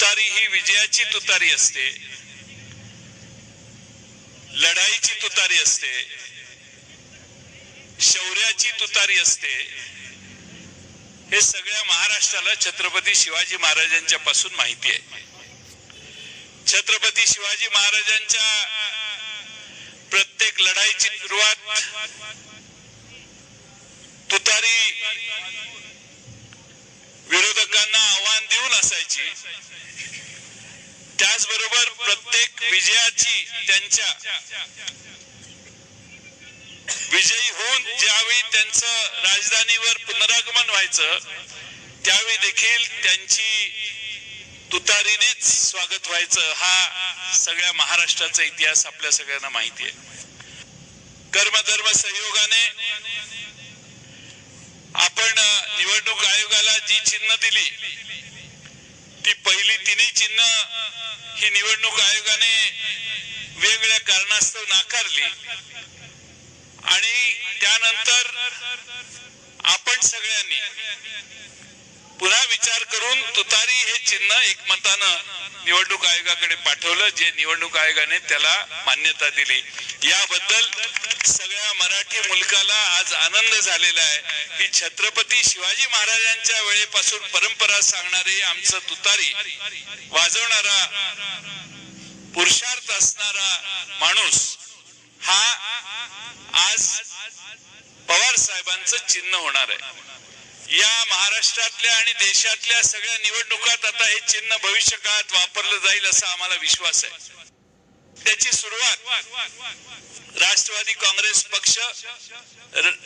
तुतारी ही विजयाची तुतारी असते. लढाईची तुतारी असते. शौर्याची तुतारी असते. हे सगळ्या महाराष्ट्राला छत्रपती शिवाजी महाराजांच्या पासून माहिती आहे. छत्रपती शिवाजी महाराजांच्या प्रत्येक लढाईची सुरुवात तुतारी विरोधकांना आव्हान देऊन असायची. त्याचबरोबर प्रत्येक विजयाची त्यांच्या विजयी होऊन ज्यावेळी त्यांचं राजधानीवर पुनरागमन व्हायचं त्यावेळी देखील त्यांची तुतारीनेच स्वागत व्हायचं हा सगळ्या महाराष्ट्राचा इतिहास आपल्या सगळ्यांना माहिती आहे. कर्मधर्म सहयोगाने आपण निवडणूक आयोगाला जी चिन्ह दिली ती पहिली तिन्ही चिन्ह ही निवडणूक आयोगाने वेगवेगळ्या कारणास्तव नाकारली. आणि त्यानंतर आपण सगळ्यांनी पुन्हा विचार करून तुतारी हे चिन्ह एकमतानं निवडणूक आयोगाकडे पाठवलं जे निवडणूक आयोगाने त्याला मान्यता दिली. याबद्दल सगळ्या मराठी मुलकाला आज आनंद झालेला आहे. की छत्रपती शिवाजी महाराजांच्या वेळेपासून परंपरा सांगणारे आमचं तुतारी वाजवणारा पुरुषार्थ असणारा माणूस हा आज पवार साहेबांचं चिन्ह होणार आहे. या महाराष्ट्रातल्या आणि देशातल्या सगळ्या निवडणुकात आता हे चिन्ह भविष्य काळात वापरलं जाईल असा आम्हाला विश्वास आहे. त्याची सुरुवात राष्ट्रवादी काँग्रेस पक्ष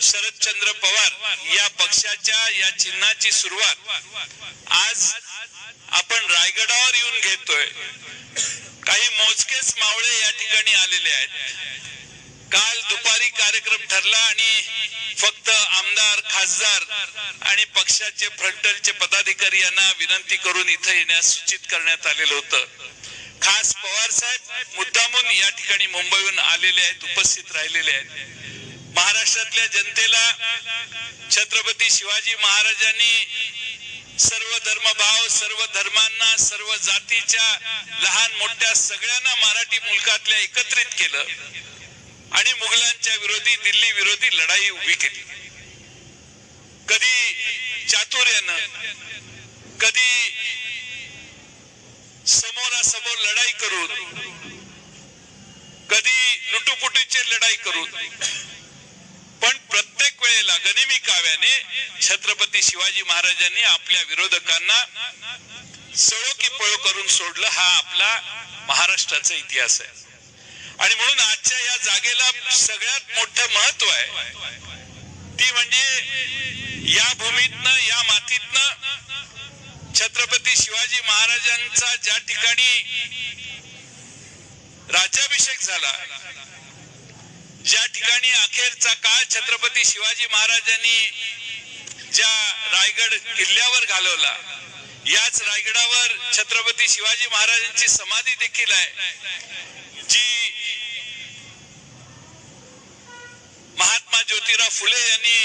शरदचंद्र पवार या पक्षाच्या या चिन्हाची सुरुवात आज आपण रायगडावर येऊन घेतोय. काही मोजकेच मावळे या ठिकाणी आलेले आहेत. काल दुपारी कार्यक्रम ठरला आणि फक्त आमदार खासदार आणि पक्षाचे फ्रंटलचे पदाधिकारी यांना विनंती करून इथं येण्यास सूचित करण्यात आलेलं होतं. खास पवार साहेब मुद्दामून या ठिकाणी मुंबईहून आलेले आहेत उपस्थित राहिलेले आहेत. महाराष्ट्रातल्या जनतेला छत्रपती शिवाजी महाराजांनी सर्व धर्मभाव सर्व धर्मांना सर्व जातीच्या लहान मोठ्या सगळ्यांना मराठी मुलकातल्या एकत्रित केलं. आणि मुघलांच्या विरोधी दिल्ली विरोधी लढाई उभी केली. कधी चातुर्यानं कधी समोरासमोर लढाई करून कधी लुटुपुटीची लढाई करून पण प्रत्येक वेळेला गनिमी काव्याने छत्रपती शिवाजी महाराजांनी आपल्या विरोधकांना सळो की पळो करून सोडलं हा आपला महाराष्ट्राचा इतिहास आहे. आणि म्हणून आजच्या या जागेला सगळ्यात मोठं महत्त्व आहे. ती म्हणजे या भूमीतनं या मातीतनं छत्रपती शिवाजी महाराजांचा ज्या ठिकाणी राज्याभिषेक झाला ज्या ठिकाणी अखेरचा काळ छत्रपती शिवाजी महाराजांनी ज्या रायगड किल्ल्यावर घालवला याच रायगडावर छत्रपती शिवाजी महाराजांची समाधी देखील आहे जी महात्मा ज्योतिराव फुले यांनी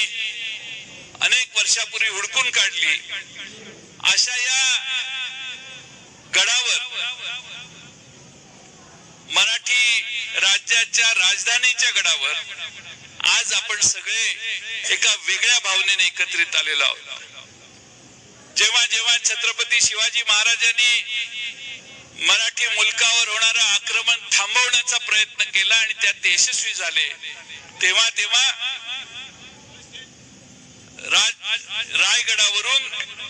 अनेक वर्षापूर्वी हुडकून काढली. अशा या गडावर मराठी राज्याच्या राजधानीच्या गडावर आज आपण सगळे एका वेगळ्या भावनेने एकत्रित आलेलो आहोत. जेव्हा जेव्हा छत्रपती शिवाजी महाराजांनी मराठी मुलकावर होणारा आक्रमण थांबवण्याचा प्रयत्न केला आणि त्यात यशस्वी झाले तेव्हा तेव्हा रायगडावरून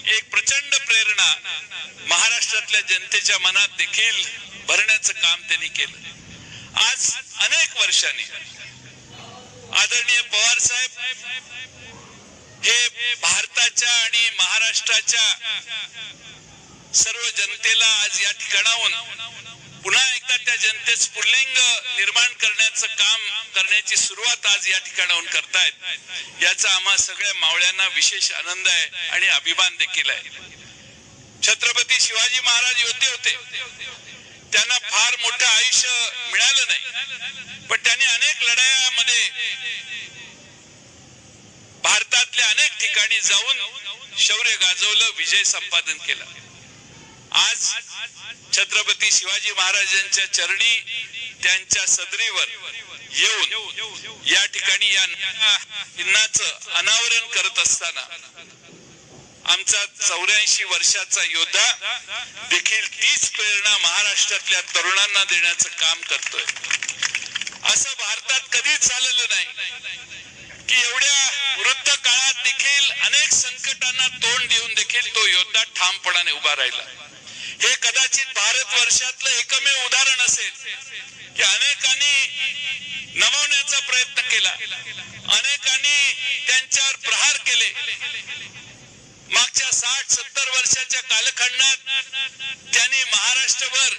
एक प्रचंड प्रेरणा महाराष्ट्रातल्या जनतेच्या मनात देखील भरण्याचं काम त्यांनी केलं. आज अनेक वर्षांनी आदरणीय पवार साहेब हे भारताच्या आणि महाराष्ट्राच्या सर्व जनतेला आज या ठिकाणाहून पुन्हा एकदा त्या जनतेत स्फुल्लिंग निर्माण करण्याचं काम करण्याची सुरुवात आज या ठिकाणाहून करतायत. याचा आम्हा सगळ्या मावळ्यांना विशेष आनंद आहे आणि अभिमान देखील आहे. छत्रपती शिवाजी महाराज योद्धे होते. त्यांना फार मोठं आयुष्य मिळालं नाही. पण त्यांनी अनेक लढायामध्ये भारतातल्या अनेक ठिकाणी जाऊन शौर्य गाजवलं विजय संपादन केला. आज छत्रपती शिवाजी महाराजांच्या चरणी त्यांच्या सदरीवर येऊन या ठिकाणी या चिन्हाचं अनावरण करत असताना आमचा चौऱ्याऐंशी वर्षाचा योद्धा देखील तीच प्रेरणा महाराष्ट्रातल्या तरुणांना देण्याचं काम करतोय. असं भारतात कधीच झालेलं नाही की एवढ्या वृद्ध काळात देखील अनेक संकटांना तोंड देऊन देखील तो योद्धा ठामपणाने उभा राहिला. हे कदाचित भारत वर्षातलं एकमेव उदाहरण असेल की अनेकांनी नमवण्याचा प्रयत्न केला. अनेकांनी त्यांच्यावर प्रहार केले. मागच्या साठ सत्तर वर्षाच्या कालखंडात त्यांनी महाराष्ट्रभर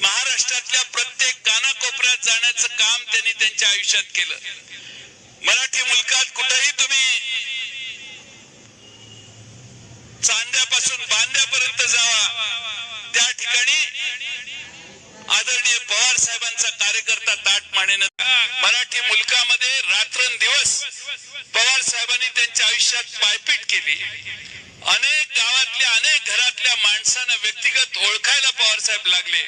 महाराष्ट्रातल्या प्रत्येक कानाकोपऱ्यात जाण्याचं काम त्यांनी त्यांच्या आयुष्यात केलं. मराठी मुलकात कुठेही तुम्ही चांद्यापासून बांद्यापर्यंत जावा त्या ठिकाणी आदरणीय पवारांचा कार्यकर्ता ताट मानेनं मराठी मुलकामध्ये रात्रंदिवस पवार साहेबांनी त्यांच्या आयुष्यात पायपीट केली. अनेक गावातल्या अनेक घरातल्या माणसांना व्यक्तिगत ओळखायला पवार साहेब लागले.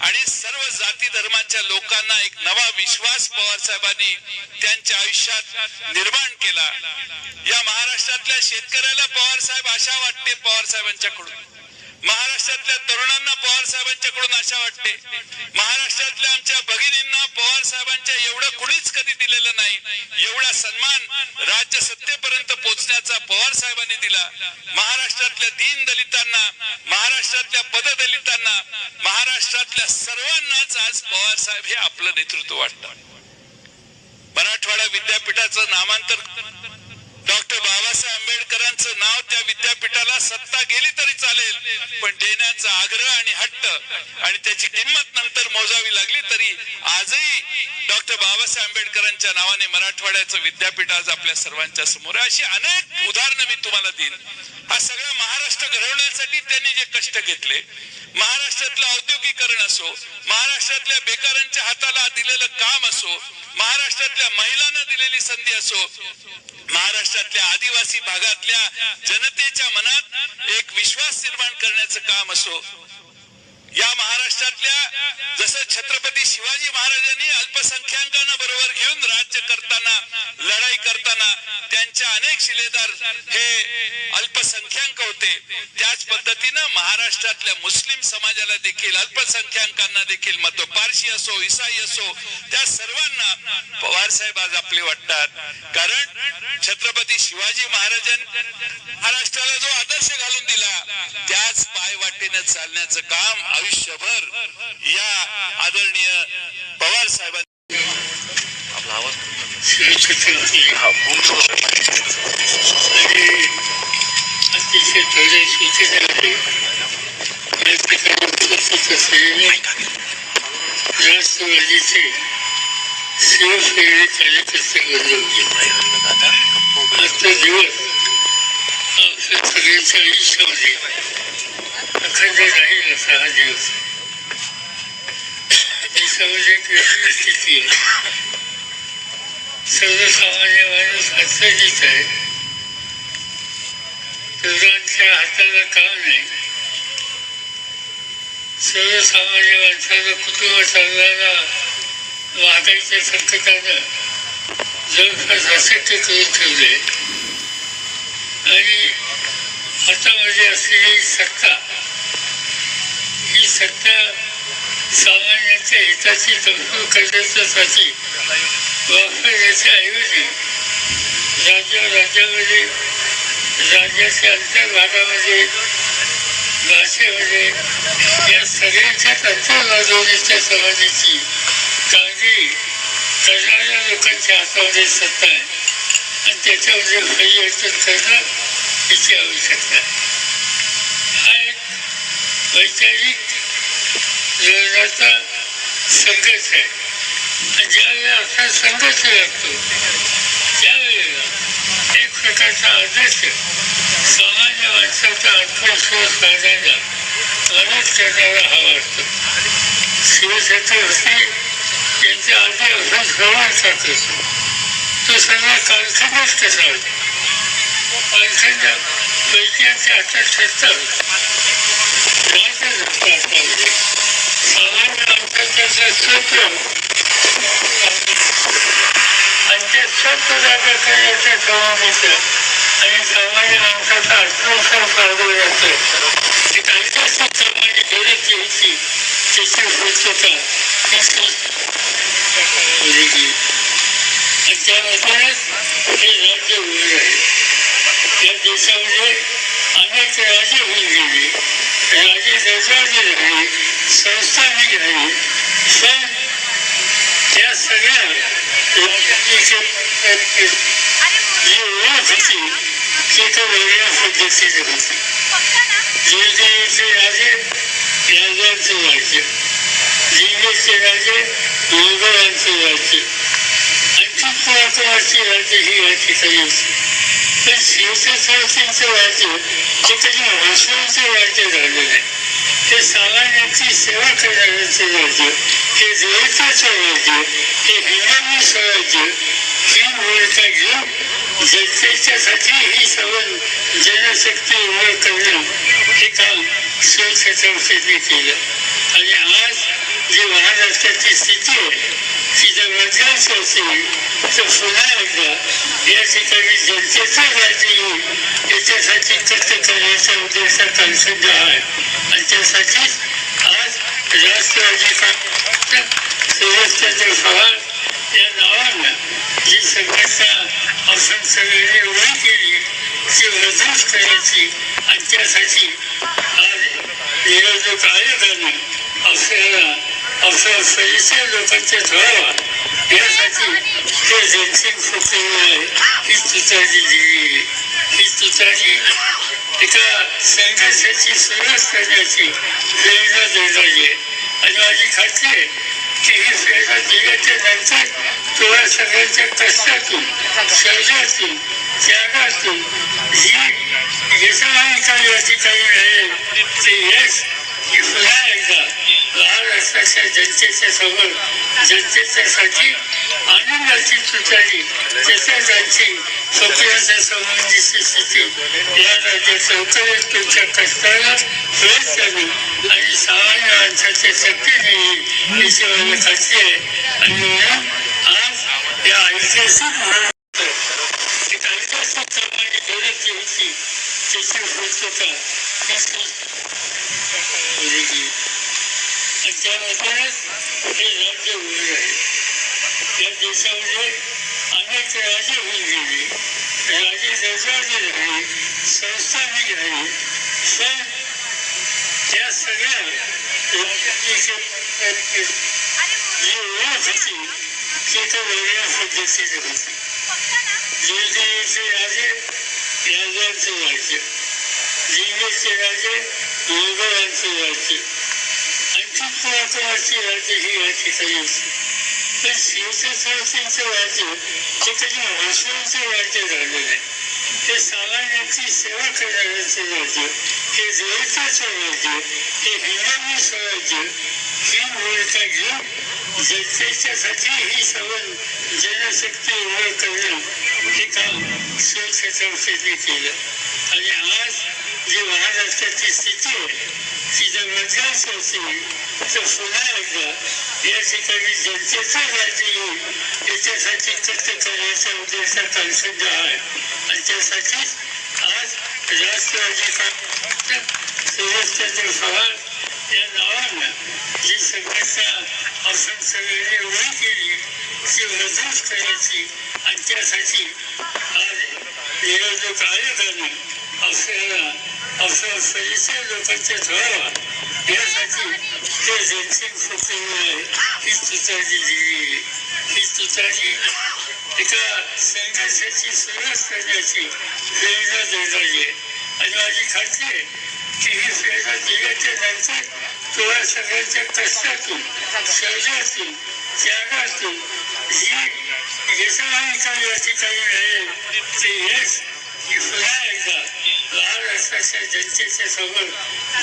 आणि सर्व जाती धर्माच्या लोकांना एक नवा विश्वास पवार साहेबांनी त्यांच्या आयुष्यात निर्माण केला. या महाराष्ट्रातल्या शेतकऱ्याला पवार साहेब आशा वाटते पवार साहेबांच्याकडून. महाराष्ट्रातल्या तरुणांना पवार साहेबांच्याकडून आशा वाटते. महाराष्ट्रातल्या आमच्या भगिनींना पवार साहेबांच्या एवढं कुणीच कधी दिलेलं नाही. एवढा सन्मान राज्य सत्तेपर्यंत पोहोचण्याचा पवार साहेबांनी दिला. महाराष्ट्रातल्या दीन दलितांना महाराष्ट्रातल्या पददलितांना महाराष्ट्रातल्या सर्वांनाच आज पवार साहेब हे आपलं नेतृत्व वाटतं. मराठवाडा विद्यापीठाचं नामांतर डॉक्टर बाबासाहेब आंबेडकरांचं नाव त्या विद्यापीठाला सत्ता गेली तरी चालेल पण देण्याचा आग्रह आणि हट्ट आणि त्याची किंमत नंतर मोजावी लागली तरी आजही डॉक्टर बाबासाहेब आंबेडकरांच्या नावाने मराठवाड्याचं विद्यापीठ आज आपल्या सर्वांच्या समोर आहे. अशी अनेक उदाहरणं मी तुम्हाला देईन. हा सगळा महाराष्ट्र घडवण्यासाठी त्यांनी जे कष्ट घेतले महाराष्ट्रातलं औद्योगिकरण असो महाराष्ट्रातल्या बेकारांच्या हाताला दिलेलं काम असो महाराष्ट्रातल्या महिलांना दिलेली संधी असो महाराष्ट्रातल्या आदिवासी भागातल्या जनतेच्या मनात एक विश्वास निर्माण करण्याचं काम असो या महाराष्ट्रातल्या जसं छत्रपती शिवाजी महाराजांनी अल्पसंख्याकांना बरोबर घेऊन राज्य करताना लढाई करताना त्यांच्या अनेक शिलेदार हे अल्पसंख्याक होते. त्याच पद्धतीनं महाराष्ट्रातल्या मुस्लिम समाजाला देखील अल्पसंख्याकांना देखील मत. पारशी असो इसाई असो त्या सर्वांना पवार साहेब आज आपले वाटतात. कारण छत्रपती शिवाजी महाराजांनी महाराष्ट्राला जो आदर्श घालून दिला त्याच पायवाटेनं चालण्याचं काम आयुष्यभर या आदरणीय पवार साहेबांनी छत्रपती आणि अतिशय थोड्या सूचना या उपस्थित असलेले आजचा दिवस आपल्या सगळ्यांच्या आयुष्यामध्ये अखंड राहील असा हा दिवस देशामध्ये एक वेगळी स्थिती आहे सर्वसामान्य माणूस अडचणीत आहे तरुणांच्या हाताला काम नाही सर्वसामान्य माणसाचं कुटुंब चालवायला महागाईच्या संकटानं जवळपास असत्य करून ठेवले आणि हातामध्ये असलेली सत्ता ही सत्ता सामान्यांच्या हिताची तरतूद करण्यासाठी वापरण्याच्या ऐवजी राज्य राज्यामध्ये राज्याच्या अंतर्भागामध्ये भाषेमध्ये या सगळ्यांच्याच अंतर्भागावरच्या समाजाची काळजी करणाऱ्या लोकांच्या हातामध्ये सत्ता आहे. आणि त्याच्यामध्ये परिवर्तन करणं याची आवश्यकता आहे. हा एक वैचारिक धोरणाचा संघर्ष आहे. ज्यावेळेला असा संघर्ष लागतो त्यावेळेला एक प्रकारचा आदर्श सामान्य माणसाचा आत्मविश्वास करण्याचा मदत करणारा हवा असतो. शिवछत्रपती यांचा आदर सर्वांचा असतो तो सगळा कालखंडच कसा होता कालखंड पैकीच्या हातात सत्ता होता सामान्य आणि ते जागा करण्याचं आणि सामान्य जातो एक ऐतिहासिक सामान्य गरज जी त्याची पूर्तता ही संस्कृती हे राज्य उभे आहे देशामध्ये अनेक राजे होऊन गेले. याची राजे दर्जाचे संस्था जी झाले पण त्या सगळ्या जी ओळख होती ती तर वेगळ्या पद्धतीने होती जयदेवीचे राजे यादवांचं राज्य जिंगेचे राजे मोगलांचं राज्य आणखी पुरातनाची राज्य ही या ठिकाणी होती पण शिवछत्रपतींचं हे कधी मुस्लिमचं राज्य झालेलं आहे ते सामान्यांची सेवा करणाऱ्यांचं राज्य हे देवताचं राज्य हे हिंदवी स्वराज्य ही भूमिका घेऊन जनतेच्यासाठी ही सवन जनशक्ती उभं करणं हे काम शिवछत्रपतींनी केलं आणि आज जी महाराष्ट्राची स्थिती आहे ती जर बदलायची असेल तर पुन्हा एकदा या ठिकाणी जनतेचं राज्य येईल याच्यासाठी कष्ट करण्याचा उद्देश कालसंग आहे आणि त्यासाठीच आज राष्ट्रवादी काँग्रेस सुरेशचंद्र पवार या नावानं जी संघटना आपण सगळ्यांनी उभी केली ती मजबूत करायची आणि त्यासाठी आज निवडणूक आयोगानं आपल्याला असं परिचय लोकांच्या ठरावा यासाठी ते जनसिंग फुकलेलं आहे ही तुतारी दिली ही तुतारी एका संघर्षाची सुरुवात करण्याची प्रेरणा देणारी आहे आणि माझी खात्री आहे की ही प्रेरणा दिल्याच्या नंतर तुला सगळ्यांच्या कष्टातून शौर्यातून त्यागातून जी यशमानिका काही ठिकाणी ते यश ही पुन्हा एकदा जनतेच्या समोर जनतेच्यासाठी आनंदाची सुचारी तसेच आणखी स्वप्नाच्या संबंधीची स्थिती या राज्यात लवकरच तुमच्या कष्टाला वेळ चालू आणि सामान्य माणसाच्या शक्तीने नाही याची मला खात्री आहे आणि म्हणून आज या ऐतिहासिक एक ऐतिहासिक सामान्य गरज जी होती त्याची पूर्तता ही संस्कृती हे राज्य उभे आहे या देशामध्ये अनेक राजे होऊन गेले राजे दर्जाचे झाले संस्थानिक झाले पण त्या सगळ्या राज्याची जी ओळख होती ती तर वेगळ्या पद्धतीने होती राजे यादवांचं राज्य जिंगेचे राजे मोगलांचं राज्य आणखी पुरातनाची राज्य ही या ठिकाणी होती पण शिवछत्रपतींचं राज्य हे कधी मुस्लिमचं राज्य झालेलं आहे. ते सामान्यांची सेवा करणाऱ्यांचं राज्य हे देवताचं राज्य हे हिंदवी स्वराज्य ही भूमिका घेऊन जनतेच्यासाठी ही सवन जनशक्ती उभं करणं हे काम शिवछत्रपतींनी केलं. आणि आज जी महाराष्ट्राची स्थिती आहे ती जर बदलायची असेल तर पुन्हा एकदा या ठिकाणी जनतेचं राज्य येईल याच्यासाठी कष्ट करण्याचा उद्देश कालसंग आहे आणि त्यासाठीच आज राष्ट्रवादी काँग्रेस सुरेशचंद्र पवार या नावानं जी संघटना आपण सगळ्यांनी उभी केली ती मजबूत करायची आणि त्यासाठी आज निवडणूक आयोगानं असं असं परिचय लोकांचे ठराव यासाठी ते जनसिंग फुकलेलं ही तुतारी दिली. ही तुतारी एका संघर्षाची सुरुवात करण्याची प्रेरणा देणारी आहे. आणि माझी खात्री आहे की ही प्रेरणा दिल्याच्या नंतर तुला सगळ्यांच्या कष्टातून शरीरातून त्यागातून ही यशमानिका या ठिकाणी मिळेल ते यश ही पुन्हा एकदा महाराष्ट्राच्या जनतेच्या समोर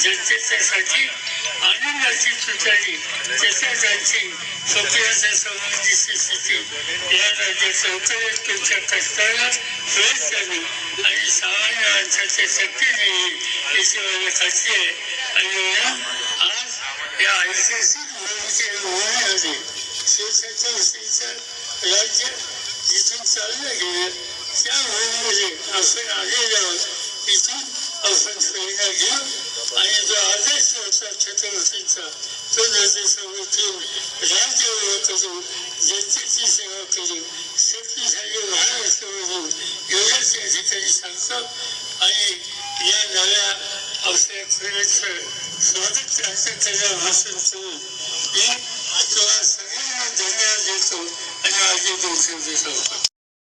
जनतेच्यासाठी आनंदाची तुतारी तसेच आणखी स्वप्नाच्या संबंधीची स्थिती या तुमच्या कष्टाला वेळ आणि सामान्य माणसाच्या शक्तीने येईल याची मला खात्री आहे. आणि आज या ऐतिहासिक भूमीमध्ये राज्य जिथून चाललं गेलं असे भूमीमध्ये आपण इथून आपण प्रेरणा घेऊ आणि जो आदेश होता छत्रपतींचा तो निर्देशावर ठेवून राज्य होत जनतेची सेवा करू शक्तिशाली महाराष्ट्रामधून एवढंच या ठिकाणी सांगतो आणि या नव्या आपल्या खेळाचं स्वागत असं त्याचं भाषण करून मी तुला सगळ्यांना धन्यवाद देतो आणि माझे दोष देतो